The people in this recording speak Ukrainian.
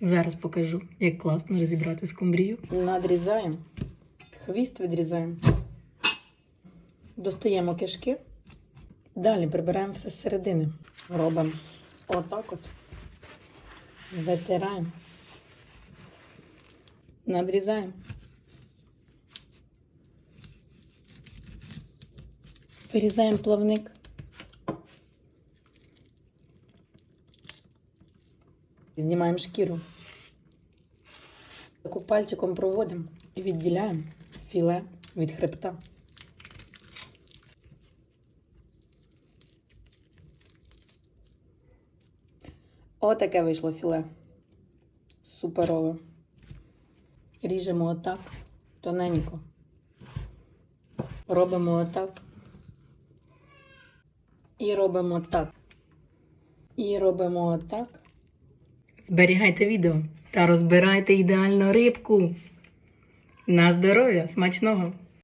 Зараз покажу, як класно розібрати скумбрію. Надрізаємо, хвіст відрізаємо, достаємо кишки. Далі прибираємо все з середини. Робимо отак от. Витираємо. Надрізаємо. Вирізаємо плавник. Знімаємо шкіру. Таку пальчиком проводимо і відділяємо філе від хребта. Отаке вийшло філе. Суперове. Ріжемо отак, тоненько. Робимо отак. І робимо так. І робимо отак. Зберігайте відео та розбирайте ідеальну рибку. На здоров'я, смачного!